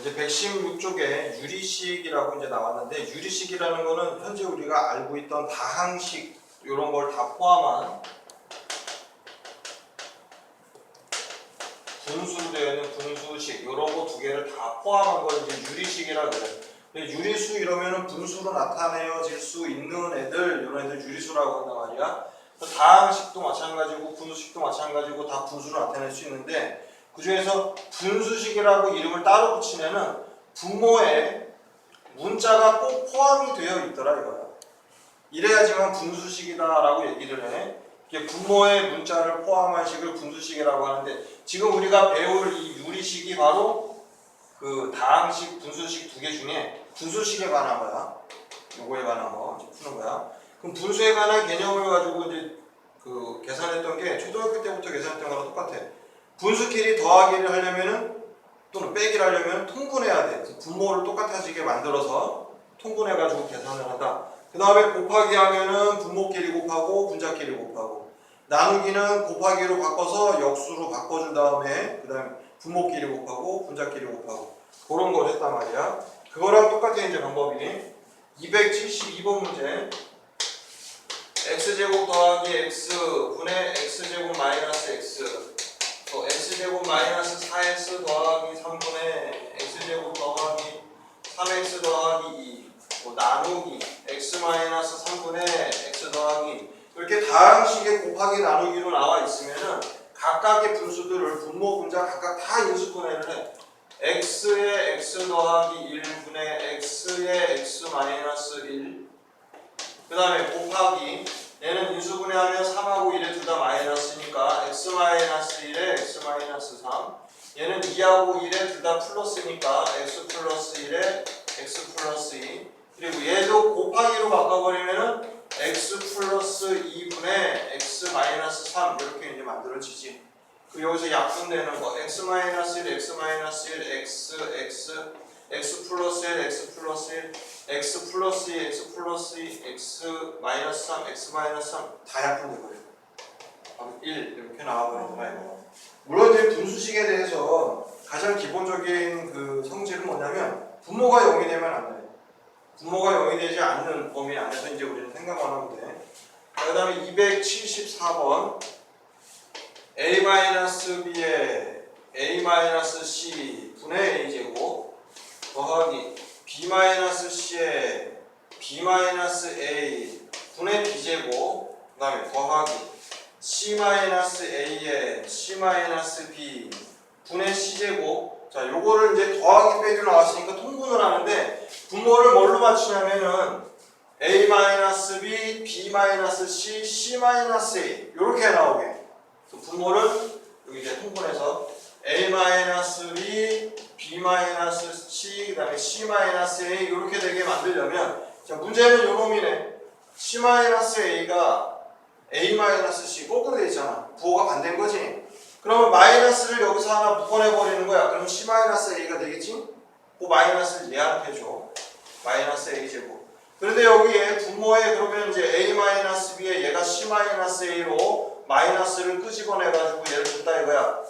이제 116쪽에 유리식이라고 이제 나왔는데 유리식이라는 거는 현재 우리가 알고 있던 다항식 이런 걸 다 포함한 분수로 되어 있는 분수식 이런 거 두 개를 다 포함한 걸 이제 유리식이라 그래요. 유리수 이러면은 분수로 나타내어질 수 있는 애들 이런 애들 유리수라고 한단 말이야. 그래서 다항식도 마찬가지고 분수식도 마찬가지고 다 분수로 나타낼 수 있는데 그 중에서 분수식이라고 이름을 따로 붙이면은 분모에 문자가 꼭 포함이 되어 있더라 이거야. 이래야지만 분수식이다라고 얘기를 해. 이게 분모에 문자를 포함한 식을 분수식이라고 하는데 지금 우리가 배울 이 유리식이 바로 그 다항식, 분수식 두 개 중에 분수식에 관한 거야. 요거에 관한 거 푸는 거야. 그럼 분수에 관한 개념을 가지고 이제 그 계산했던 게 초등학교 때부터 계산했던 거랑 똑같아. 분수끼리 더하기를 하려면은 또는 빼기를 하려면 통분해야 돼. 분모를 똑같아지게 만들어서 통분해가지고 계산을 하다. 그 다음에 곱하기 하면은 분모끼리 곱하고 분자끼리 곱하고 나누기는 곱하기로 바꿔서 역수로 바꿔준 다음에 그 다음에 분모끼리 곱하고 분자끼리 곱하고 그런 걸 했단 말이야. 그거랑 똑같은 이제 방법이 272번 문제 x제곱 더하기 x 분의 x제곱 마이너스 x 마이너스 4x 더하기 3분의 x제곱 더하기 3x 더하기 2 뭐 나누기 x 마이너스 3분의 x 더하기 이렇게 다항식의 곱하기 나누기로 나와 있으면은 각각의 분수들을 분모 분자 각각 다 인수분해를 해. x의 x 더하기 1분의 x의 x 마이너스 1그 다음에 곱하기 얘는 인수분해 하면 3하고 1에 둘 다 마이너스니까 x 마이너스 1에 x 마이너스 3 얘는 2하고 1에 둘 다 플러스니까 x 플러스 1에 x 플러스 2 그리고 얘도 곱하기로 바꿔버리면은 x 플러스 2분의 x 마이너스 3 이렇게 이제 만들어지지. 그 여기서 약분되는 거 x 마이너스 1 x 마이너스 1 x x x 플러스 1 x 플러스 1 x 플러스 2 x 플러스 2 x 마이너스 3 x 마이너스 3 다 약분돼 버려 1 이렇게 나와버리더라 이거 물론 이제 분수식에 대해서 가장 기본적인 그 성질은 뭐냐면 분모가 0이 되면 안 돼. 분모가 0이 되지 않는 범위 안에서 이제 우리는 생각만 하면 돼. 그 다음에 274번 a-b에 a-c 분의 a제곱 더하기 b-c에 b-a 분의 b제곱 그 다음에 더하기. C-a에 c-b 분의 c제곱. 자 요거를 이제 더하기 빼기 나왔으니까 통분을 하는데 분모를 뭘로 맞추냐면은 a-b, b-c, c-a. 요렇게 나오게. 그래서 분모를 여기 이제 통분해서 a-b, b-c 그 다음에 c-a 요렇게 되게 만들려면 자 문제는 요 놈이네. C-a가 a-c 거꾸로 돼 있잖아. 부호가 반대인 거지. 그러면 마이너스를 여기서 하나 묶어내 버리는 거야. 그럼 c-a가 되겠지? 그 마이너스를 얘한테 줘. 마이너스 a제곱. 그런데 여기에 분모에 그러면 이제 a-b에 얘가 c-a로 마이너스를 끄집어내가지고 얘를 줬다 이거야.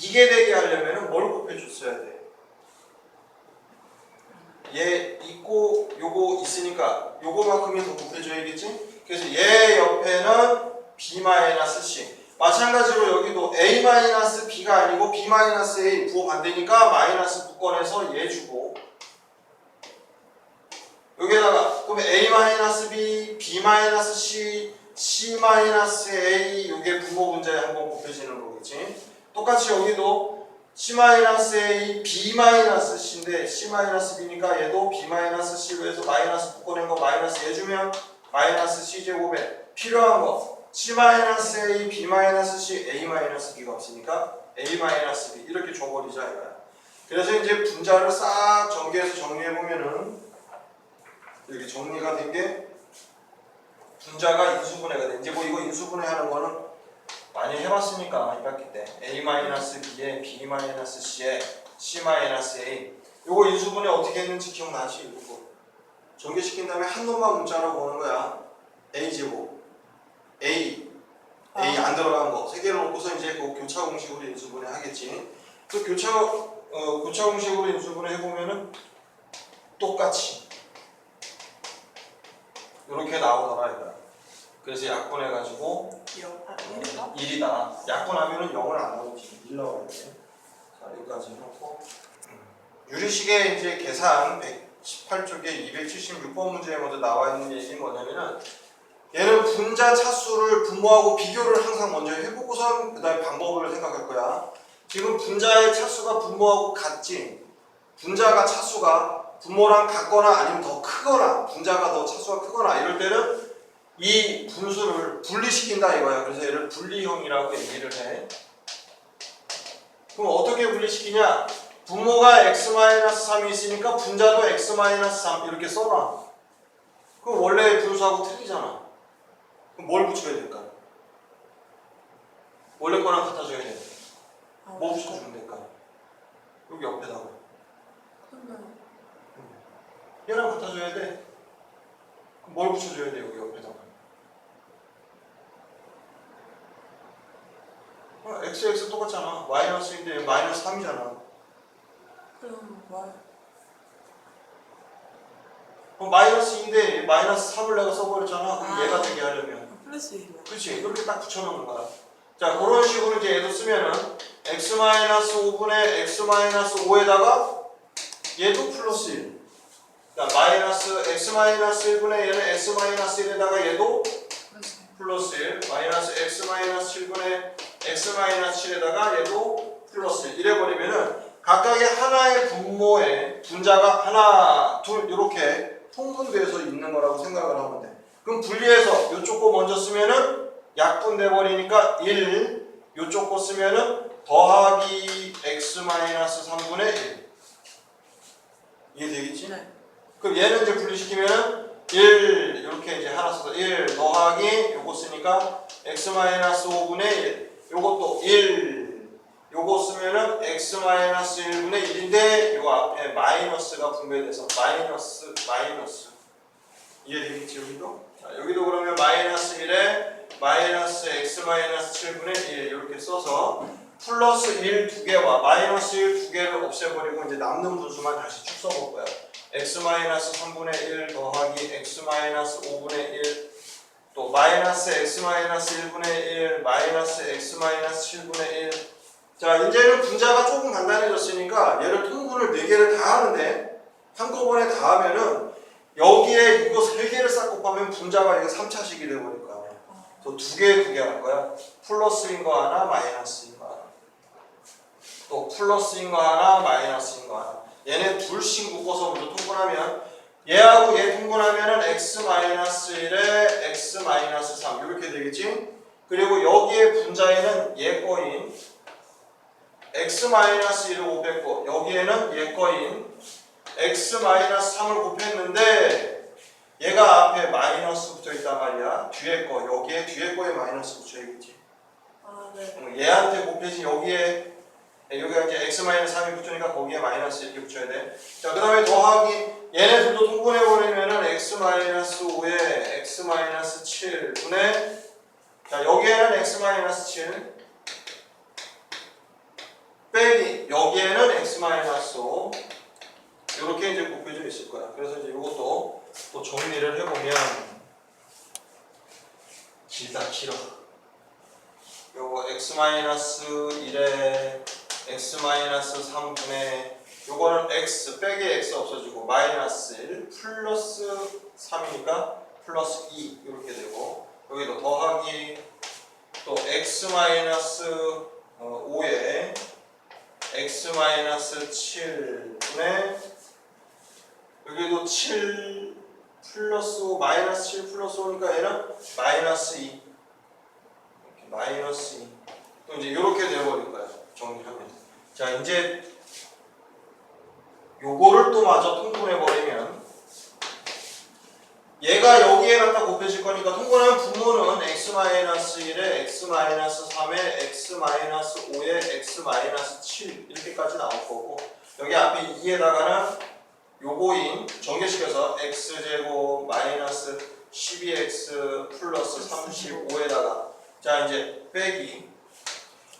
이게 되게 하려면 뭘 곱해줬어야 돼? 얘 있고 요거 있으니까 요거만큼이 더 곱해줘야겠지? 그래서 얘 옆에는 b-c 마찬가지로 여기도 a-b가 아니고 b-a 부호 반대니까 마이너스 묶어내서 얘 주고. 여기에다가 그러면 a-b, b-c, c-a 요게 부모 분자에 한번 곱해지는 거겠지? 똑같이 여기도 c-a, b-c인데 c-b니까 얘도 b-c로 해서 마이너스 묶어낸 거 마이너스 얘 주면 마이너스 c제곱에 필요한 거 c-a, b-c, a-b가 없으니까 a-b 이렇게 줘버리자 이거야 그래서 이제 분자를 싹 전개해서 정리해보면은 이렇게 정리가 된 게 분자가 인수분해가 돼. 이제 뭐 이거 인수분해하는 거는 많이 해봤으니까 1학기 때 a-b에 b-c에 c-a 요거 인수분해 어떻게 했는지 기억나지? 이거. 전개시킨 다음에 한 놈만 문자로 보는 거야. A제곱. A. A 안 들어간 거. 세 개를 놓고서 이제 그 교차 공식으로 인수분해 하겠지. 그 교차 어, 그 교차 공식으로 인수분해 해보면은 똑같이. 이렇게 나오더라 이거야. 그래서 약분 해가지고 영, 아, 1인가? 1이다. 약분하면은 0은 안 나오지. 1 나와야 돼. 자, 여기까지 해놓고. 유리식의 이제 계산 118쪽에 276번 문제에 먼저 나와 있는 얘기 뭐냐면은 얘는 분자 차수를 분모하고 비교를 항상 먼저 해보고선 그 다음에 방법을 생각할 거야. 지금 분자의 차수가 분모하고 같지. 분자가 차수가 분모랑 같거나 아니면 더 크거나 분자가 더 차수가 크거나 이럴 때는 이 분수를 분리시킨다 이거야. 그래서 얘를 분리형이라고 얘기를 해. 그럼 어떻게 분리시키냐? 분모가 x-3이 있으니까 분자도 x-3 이렇게 써놔. 그럼 원래 분수하고 틀리잖아. 그럼 뭘 붙여야 될까? 원래 거랑 같아져야 돼. 아, 뭐 붙여주면 될까? 여기 옆에다가. 얘랑 같아져야 돼. 그럼 뭘 붙여줘야 돼 여기 옆에다 가. 어, x x 똑같잖아. 마이너스인데 마이너스 3이잖아. 그럼 뭐 그럼 마이너스 2인데 마이너스 3을 내가 써버렸잖아. 그럼 아. 얘가 되게 하려면. 플러스 1이야. 그렇지. 이렇게 딱 붙여놓는 거야. 자, 그런 식으로 이제 얘도 쓰면은 x-5분의 x-5에다가 얘도 플러스 1. 자, 마이너스 x-1분의 얘는 s-1에다가 얘도 플러스 플러스 1. 마이너스 x-7분의 x-7에다가 얘도 플러스 1. 이래버리면은 각각의 하나의 분모에 분자가 하나, 둘 이렇게 통분돼서 있는 거라고 생각을 하면 돼. 그럼 분리해서 요쪽 거 먼저 쓰면은 약분돼 버리니까 1 요쪽 거 쓰면은 더하기 x-3분의 1 이해 되겠지? 네. 그럼 얘는 이제 분리시키면은 1 이렇게 이제 하나 써서 1 더하기 요거 쓰니까 x-5분의 1 요것도 1 요거 쓰면은 x-1분의 1인데 요 앞에 마이너스가 분배돼서 마이너스 마이너스 이해되겠지 여기도? 자, 여기도 그러면 마이너스 1에 마이너스 x-7분의 1 이렇게 써서 플러스 1 두 개와 마이너스 1 두 개를 없애버리고 이제 남는 분수만 다시 쭉 써볼 거야. x-3분의 1 더하기 x-5분의 1 또 마이너스 x-1분의 1 마이너스 x-7분의 1 자, 이제는 분자가 조금 간단해졌으니까 얘를 통분을 4개를 다 하는데 한꺼번에 다 하면은 여기에 이거 3개를 싹 곱하면 분자가 이게 3차식이 돼버릴 거야. 또두 개, 두 개 할 거야. 플러스인 거 하나, 마이너스인 거 하나. 또 플러스인 거 하나, 마이너스인 거 하나. 얘네 둘씩 묶어서 먼저 통분하면 얘하고 얘 통분하면은 x-1에 x-3 이렇게 되겠지? 그리고 여기에 분자에는 얘 거인 x-1을 곱했고 여기에는 얘 거인 x-3을 곱했는데 얘가 앞에 마이너스 붙어 있단 말이야. 뒤에 거 여기에 뒤에 거에 마이너스 붙여야겠지. 아, 네. 어, 얘한테 곱해진 여기에 여기가 이제 x-3이 붙으니까 거기에 마이너스 이렇게 붙여야 돼. 자, 그 다음에 더하기 얘네 둘도 통분해 버리면은 x-5에 x-7 분의 자, 여기에는 x-7 빼기 여기에는 x-5 이렇게 이제 곱해져 있을 거야. 그래서 이제 이것도 또 정리를 해보면 길다 길어. 요거 x-1에 x-3분의 요거는 x 빼기 x 없어지고 마이너스 1 플러스 3이니까 플러스 2 이렇게 되고 여기도 더하기 또 x-5에 x-7분의 여기도 7 플러스 5 마이너스 7 플러스 5니까 얘는 마이너스 2 이렇게 마이너스 2. 또 이제 이렇게 돼버릴 거야. 정리하면. 자, 이제 요거를 또 마저 통분해 버리면 얘가 여기에 갖다 곱해질 거니까 통분하면 분모는 x-1에 x-3에 x-5에 x-7 이렇게까지 나올 거고 여기 앞에 2에다가는 요거인 전개시켜서 x제곱 마이너스 12x 플러스 35에다가 자 이제 빼기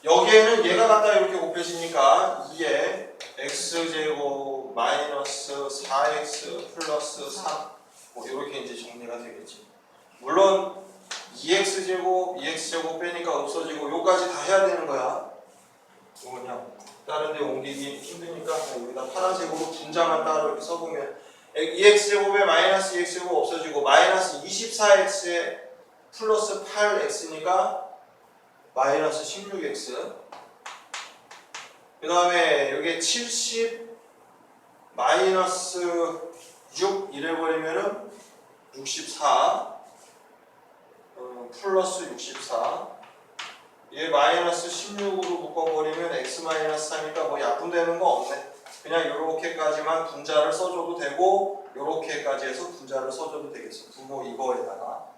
여기에는 얘가 갖다 이렇게 곱해지니까 2에 x제곱 마이너스 4x 플러스 3 뭐 이렇게 이제 정리가 되겠지. 물론 2x제곱 2x제곱 빼니까 없어지고 요까지 다 해야 되는 거야. 그냥 다른 데 옮기기 힘드니까 여기다 파란색으로 분자만 따로 이렇게 써보면 2x제곱에 마이너스 2x제곱 없어지고 마이너스 24x에 플러스 8x니까 마이너스 16x 그 다음에 여기 70 마이너스 6 이래버리면은 64 어, 플러스 64 얘 마이너스 16으로 묶어버리면 x 마이너스 3이니까 뭐 약분되는 거 없네. 그냥 요렇게까지만 분자를 써줘도 되고 요렇게까지 해서 분자를 써줘도 되겠어. 부모 이거에다가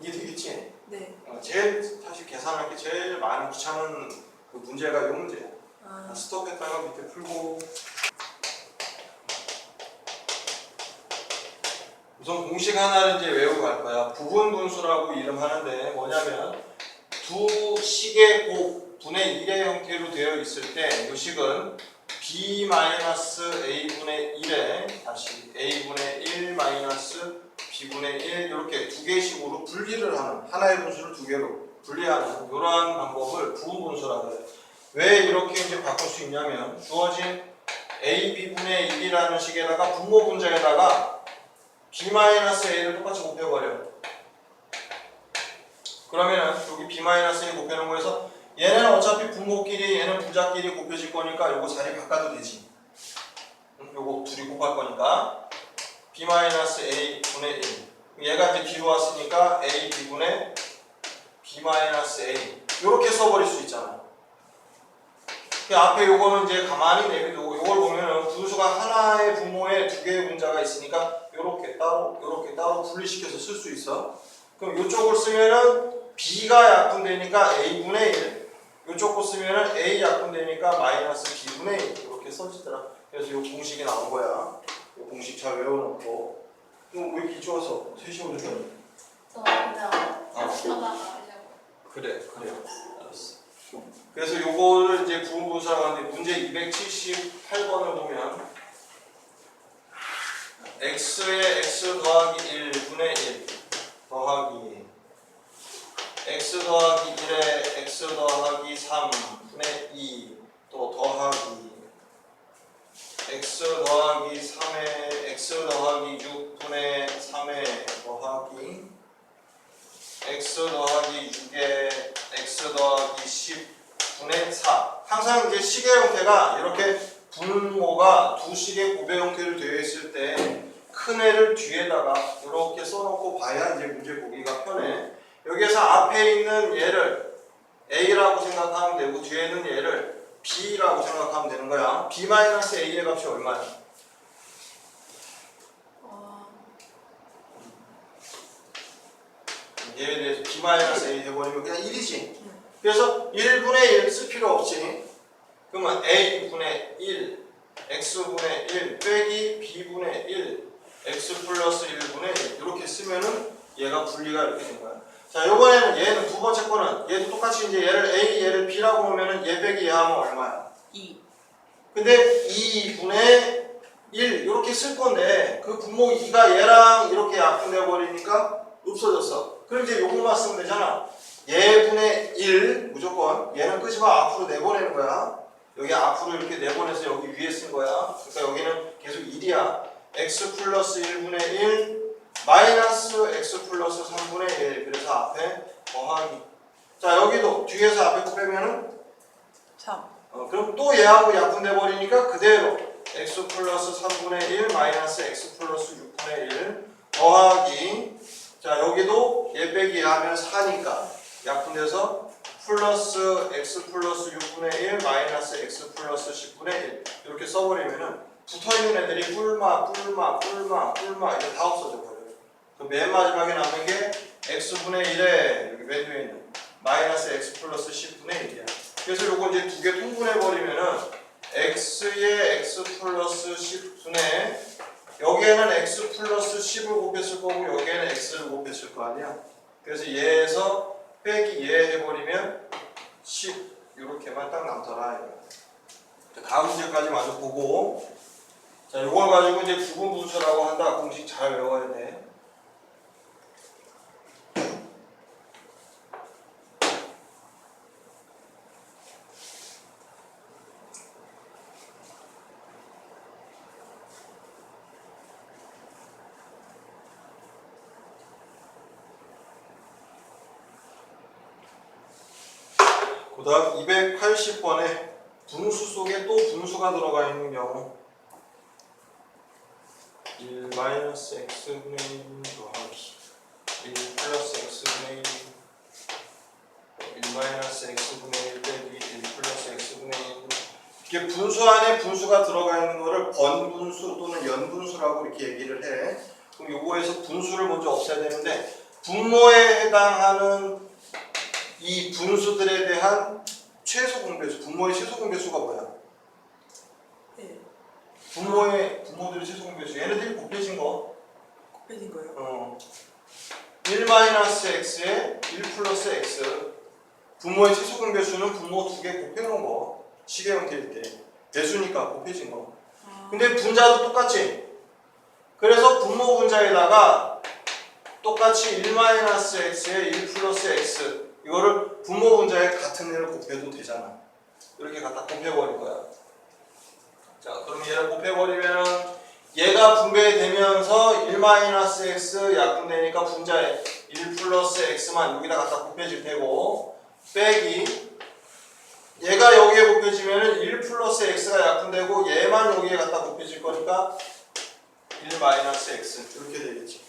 이게 되겠지? 네. 어, 제일 사실 계산할 게 제일 많은 귀찮은 그 문제가 이 문제야 아, 스톱했다가 밑에 풀고 우선 공식 하나를 이제 외우고 갈 거야. 부분 분수라고 이름하는데 뭐냐면 두 식의 곱 분의 1의 형태로 되어 있을 때 이 식은 b-a분의 1에 다시 a분의 1 마이너스 b분의 1 이렇게 두 개씩으로 분리를 하는 하나의 분수를 두 개로 분리하는 이러한 방법을 부분 분수라고 해요. 왜 이렇게 이제 바꿀 수 있냐면 주어진 a b분의 1이라는 식에다가 분모 분자에다가 b-a를 똑같이 곱해버려. 그러면 여기 b-a 곱해놓은 거에서 얘는 어차피 분모끼리 얘는 분자끼리 곱해질 거니까 요거 자리 바꿔도 되지. 응, 요거 둘이 곱할 거니까 b-a 분의 1 얘가 이제 b로 왔으니까 a b분의 b-a 이렇게 써버릴 수 있잖아. 그 앞에 요거는 이제 가만히 내비두고 요걸 보면은 분수가 하나의 분모에 두 개의 분자가 있으니까 요렇게 따로 요렇게 따로 분리시켜서 쓸 수 있어. 그럼 요쪽을 쓰면은 b가 약분되니까 a분의 1 요쪽 거 쓰면은 a 약분되니까 마이너스 b분의 1 이렇게 써지더라. 그래서 요 공식이 나온 거야. 요 공식 잘 외워놓고 왜 이렇게 좋아서 셋이 오는데? 저 그냥 아. 하다가 하려고. 그래 그래 알았어 그래서 요거를 이제 부분분수라고 하는데 문제 278번을 보면 x에 x 더하기 1분의 1 더하기 x 더하기 1에 x 더하기 3분의 2 또 더하기 x 더하기 3에 x 더하기 6분의 3에 더하기 x 더하기 6에 x 더하기 10분의 4 항상 이제 식의 형태가 이렇게 분모가 두 식의 곱의 형태로 되어 있을 때 큰 애를 뒤에다가 이렇게 써놓고 봐야 이제 문제 보기가 편해. 여기에서 앞에 있는 얘를 a라고 생각하면 되고 뒤에 있는 얘를 b라고 생각하면 되는 거야 b-a의 값이 얼마야? 어, 얘에 대해서 b-a 해버리면 그냥 1이지. 그래서 1분의 1 쓸 필요 없지. 그러면 a분의 1, x분의 1 빼기 b분의 1, x 플러스 1분의 1 이렇게 쓰면은 얘가 분리가 이렇게 된 거야. 자, 요번에는 얘는 두 번째 거는 얘도 똑같이 이제 얘를 a, 얘를 b라고 놓으면은 얘 빼기 얘 하면 얼마야? 2. 근데 2분의 1 이렇게 쓸 건데 그 분모 2가 얘랑 이렇게 약분돼 버리니까 없어졌어. 그럼 이제 요것만 쓰면 되잖아. 얘분의 1 무조건 얘는 끄집어 앞으로 내보내는 거야. 여기 앞으로 이렇게 내보내서 여기 위에 쓴 거야. 그러니까 여기는 계속 1이야. x 플러스 1분의 1 마이너스 x 플러스 3분의 1 그래서 앞에 더하기 자 여기도 뒤에서 앞에 거 빼면은? 3. 어, 그럼 또 얘하고 약분돼 버리니까 그대로 x 플러스 3분의 1 마이너스 x 플러스 6분의 1 더하기. 자 여기도 얘 빼기 얘 하면 4니까 약분돼서 플러스 x 플러스 6분의 1 마이너스 x 플러스 10분의 1 이렇게 써버리면은 붙어있는 애들이 뿔마 뿔마 뿔마 뿔마 이게 다 없어져 버려요. 그럼 맨 마지막에 남는 게 x분의 1에 여기 맨 위에 있는 마이너스 x 플러스 10분의 1이야 그래서 요거 이제 두 개 통분해 버리면은 x에 x 플러스 10분의 여기에는 x 플러스 10을 곱했을 거고 여기에는 x를 곱했을 거 아니야. 그래서 얘에서 빼기 얘 해버리면 10 이렇게만 딱 남더라. 다음 문제까지 마저 보고 자 이걸 가지고 이제 구분 분수라고 한다. 공식 잘 외워야 돼. 그 다음 280번에 분수 속에 또 분수가 들어가 있는 경우 1 마이너스 x분의 1 더하기 1 플러스 x분의 1 1 마이너스 x분의 1 빼기 1 플러스 x분의 1 이게 분수 안에 분수가 들어가 있는 거를 번분수 또는 연분수라고 이렇게 얘기를 해. 그럼 요거에서 분수를 먼저 없애야 되는데 분모에 해당하는 이 분수들에 대한 최소 공배수, 분모의 최소 공배수가 뭐야? 네. 분모의 분모들의 최소 공배수. 얘네들이 곱해진 거. 곱해진 거예요. 어. 1 마이너스 x에 1 플러스 x. 분모의 최소 공배수는 분모 두 개 곱해놓은 거. 시계 형태일 때. 배수니까 곱해진 거. 아, 근데 분자도 똑같지. 그래서 분모 분자에다가 똑같이 1 마이너스 x에 1 플러스 x 이거를 분모 분자에 같은 애를 곱해도 되잖아. 이렇게 갖다 곱해버릴 거야. 자, 그럼 얘를 곱해버리면 얘가 분배되면서 1 마이너스 x 약분되니까 분자에 1 플러스 x만 여기다 갖다 곱해질 테고 빼기 얘가 여기에 곱해지면은 1 플러스 x가 약분되고 얘만 여기에 갖다 곱해질 거니까 1 마이너스 x 이렇게 되겠지.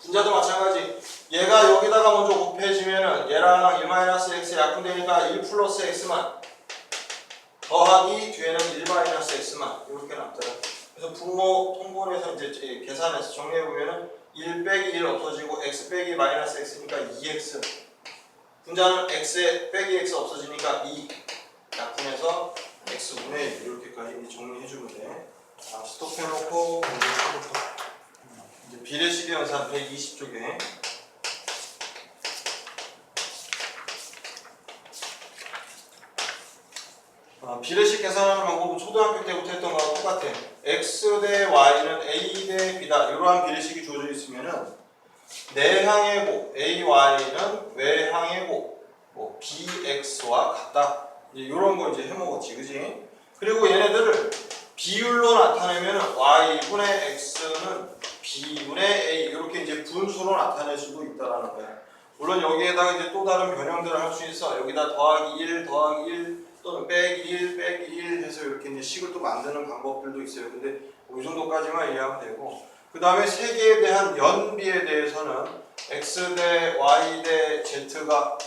분자도 마찬가지. 얘가 여기다가 먼저 곱해지면은 얘랑 1 마이너스 x 약분되니까 1 플러스 x만 더하기 뒤에는 1 마이너스 x만 이렇게 남더라. 그래서 분모 통분해서 이제 제- 계산해서 정리해 보면은 1 빼기 1 없어지고 x 빼기 마이너스 x니까 2x. 분자는 x에 빼기 x 없어지니까 2 약분해서 x분의 1 이렇게까지 정리해 주면 돼. 자, 스톱해놓고. 이제 비례식의 연산 120쪽에 비례식 계산하는 방법은 초등학교 때부터 했던 거하고 똑같아. x 대 y는 a 대 b다. 이러한 비례식이 주어져 있으면은 내향의 곱 ay는 외향의 곱뭐 bx와 같다. 이런 거 이제 해먹었지, 그지? 그리고 얘네들을 비율로 나타내면 y분의 x는 b분의 a 이렇게 이제 분수로 나타낼 수도 있다라는 거야. 물론 여기에다가 이제 또 다른 변형들을 할 수 있어. 여기다 더하기 1, 더하기 1 또는 빼기 1, 빼기 1 해서 이렇게 이제 식을 또 만드는 방법들도 있어요. 근데 뭐 이 정도까지만 이해하면 되고 그 다음에 세 개에 대한 연비에 대해서는 x 대 y 대 z가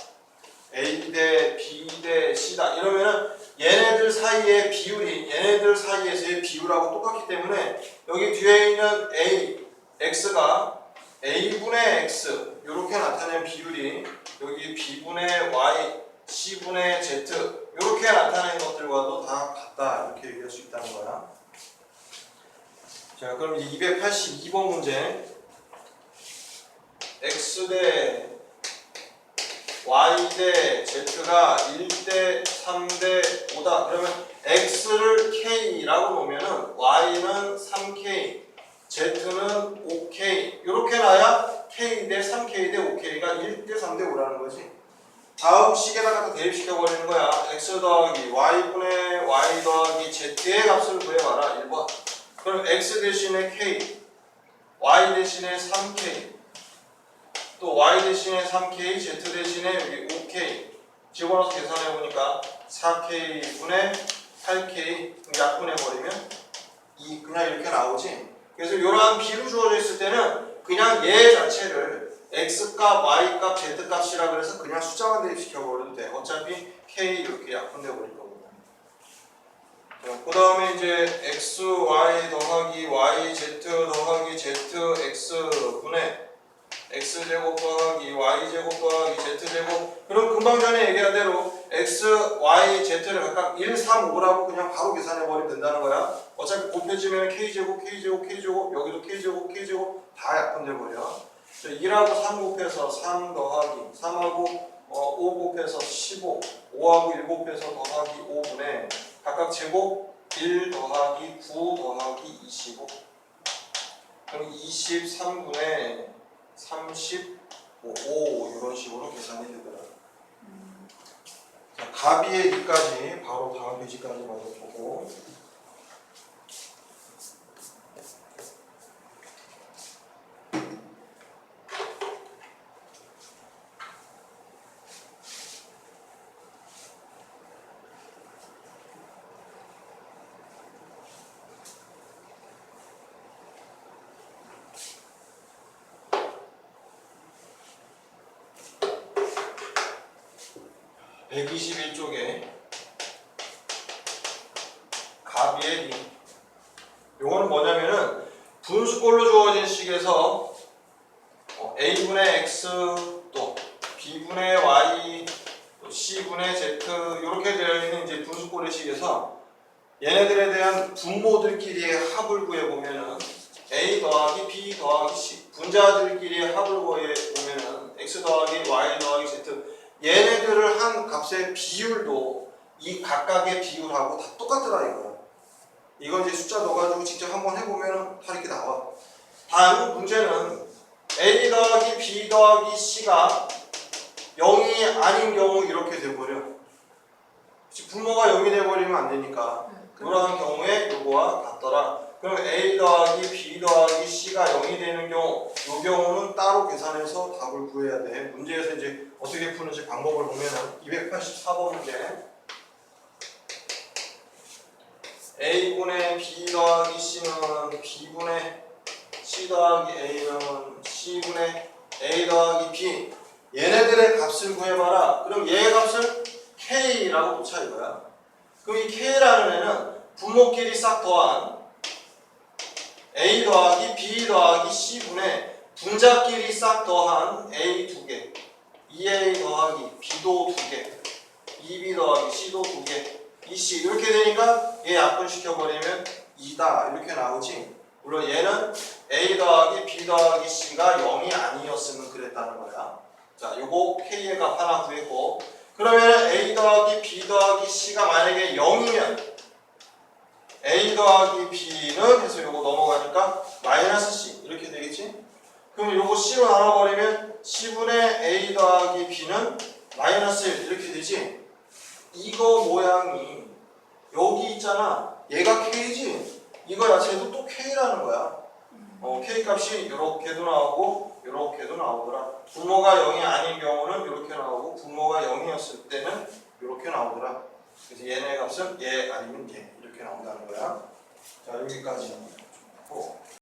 a 대 b 대 c다 이러면은 얘네들 사이의 비율이 얘네들 사이에서의 비율하고 똑같기 때문에 여기 뒤에 있는 a x가 a분의 x 이렇게 나타낸 비율이 여기 b분의 y c분의 z 이렇게 나타낸 것들과도 다 같다 이렇게 얘기할 수 있다는 거야. 자 그럼 이제 282번 문제 x 대 y 대 z가 1대 3대 5다. 그러면 x를 k라고 놓으면은 y는 3k, z는 5k. 이렇게 놔야 k 대 3k 대 5k가 1대 3대 5라는 거지. 다음 식에다가 대입시켜 버리는 거야. x 더하기 y분의 y 더하기 z의 값을 구해봐라. 1번. 그럼 x 대신에 k, y 대신에 3k, 또 y 대신에 3k, z 대신에 여기 5k 집어넣어서 계산해 보니까 4k 분의 8k 약분해 버리면 2 그냥 이렇게 나오지. 그래서 이러한 비로 주어져 있을 때는 그냥 얘 자체를 x 값, y 값, z 값이라 그래서 그냥 숫자만 대입시켜 버려도 돼. 어차피 k 이렇게 약분돼 버릴 거거든. 그 다음에 이제 x, y 더하기 y, z 더하기 z, x 분의 x제곱 더하기 y제곱 더하기 z제곱 그럼 금방 전에 얘기한 대로 x, y, z를 각각 1, 3, 5라고 그냥 바로 계산해 버리면 된다는 거야 어차피 곱해지면 k제곱, k제곱, k제곱 여기도 k제곱, k제곱 다 약분돼 버려 2하고 3 곱해서 3 더하기 3하고 어, 5 곱해서 15 5하고 1 곱해서 더하기 5분의 각각 제곱 1 더하기 9 더하기 25 그럼 23분의 35 이런 식으로 계산이 되더라. 자, 가비의 리까지 바로 다음 페이지까지 먼저 보고 (121쪽에) 가비의 리 요거는 뭐냐면은 분수꼴로 주어진 식에서 어, a분의 x 또 b 분의 y 또 c분의 z 이렇게 되어 있는 이제 분수꼴의 식에서 얘네들에 대한 분모들끼리의 합을 구해 보면은 a 더하기 b 더하기 c 분자들끼리의 합을 구해 보면은 x 더하기 y 더하기 z 얘네들을 한 값의 비율도 이 각각의 비율하고 다 똑같더라 이거야. 이거 이제 숫자 넣어가지고 직접 한번 해보면 다 이렇게 나와. 단 문제는 a 더하기 b 더하기 c가 0이 아닌 경우 이렇게 돼버려. 혹시 분모가 0이 돼버리면 안 되니까 그러한 경우에 요거와 같더라. 그럼 a 더하기 b 더하기 c가 0이 되는 경우 요 경우는 따로 계산해서 답을 구해야 돼. 문제에서 이제 어떻게 푸는지 방법을 보면은 284번 문제 a분의 b 더하기 c는 b분의 c 더하기 a는 c분의 a 더하기 b 얘네들의 값을 구해봐라. 그럼 얘의 값을 k라고 놓자 이거야. 그럼 이 k라는 애는 분모끼리 싹 더한 a 더하기 b 더하기 c분의 분자끼리 싹 더한 a 두 개, 2a 더하기 b도 두 개, 2b 더하기 c도 두 개, 2c 이렇게 되니까 얘 약분시켜 버리면 2다 이렇게 나오지. 물론 얘는 a 더하기 b 더하기 c가 0이 아니었으면 그랬다는 거야. 자, 요거 k의 값 하나 구했고 그러면 a 더하기 b 더하기 c가 만약에 0이면 a 더하기 b는 해서 요거 넘어가니까 마이너스 c 이렇게 되겠지? 그럼 요거 c로 나눠버리면 c분의 a 더하기 b는 마이너스 1 이렇게 되지? 이거 모양이 여기 있잖아 얘가 k지? 이거 자체도 또 k라는 거야 어, k 값이 이렇게도 나오고 이렇게도 나오더라. 분모가 0이 아닌 경우는 이렇게 나오고 분모가 0이었을 때는 이렇게 나오더라. 그래서 얘네 값은 얘 아니면 얘 이렇게 나온다는 거야. 자 여기까지. 고